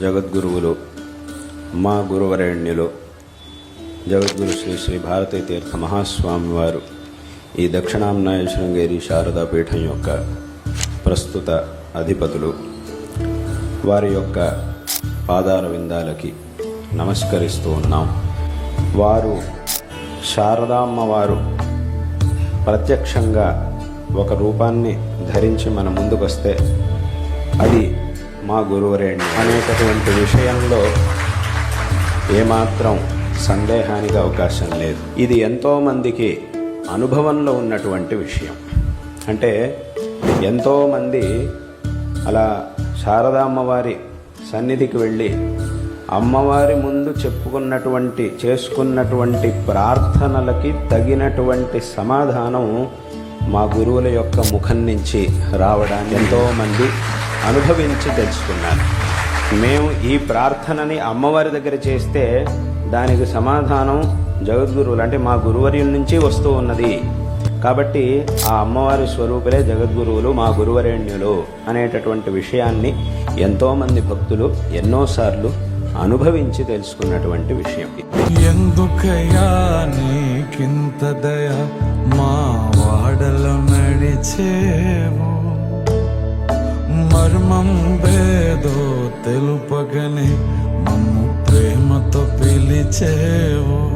జగద్గురువులు మా గురువరేణ్యులు జగద్గురు శ్రీ శ్రీ భారతీ తీర్థ మహాస్వామి వారు ఈ దక్షిణాంనాయ శృంగేరి శారదా పీఠం యొక్క ప్రస్తుత అధిపతులు వారి యొక్క పాదార విందాలకి నమస్కరిస్తూ ఉన్నాం. వారు శారదామ్మ వారు ప్రత్యక్షంగా ఒక రూపాన్ని ధరించి మన ముందుకొస్తే అది మా గురువరేణి అనేటటువంటి విషయంలో ఏమాత్రం సందేహానికి అవకాశం లేదు. ఇది ఎంతోమందికి అనుభవంలో ఉన్నటువంటి విషయం. అంటే ఎంతోమంది అలా శారదామ్మవారి సన్నిధికి వెళ్ళి అమ్మవారి ముందు చెప్పుకున్నటువంటి చేసుకున్నటువంటి ప్రార్థనలకి తగినటువంటి సమాధానం మా గురువుల యొక్క ముఖం నుంచి రావడానికి ఎంతోమంది అనుభవించి తెలుసుకున్నారు మేము ఈ ప్రార్థనని అమ్మవారి దగ్గర చేస్తే దానికి సమాధానం జగద్గురువులు అంటే మా గురువర్యుల నుంచి వస్తూ ఉన్నది. కాబట్టి ఆ అమ్మవారి స్వరూపులే జగద్గురువులు మా గురువరేణ్యులు అనేటటువంటి విషయాన్ని ఎంతోమంది భక్తులు ఎన్నోసార్లు అనుభవించి తెలుసుకున్నటువంటి విషయం ఎందుకయ్యా నీకింత దయ? మా వాడలో నడిచేవు. తెలుపగని మమ్ము ప్రేమతో పిలిచేవో.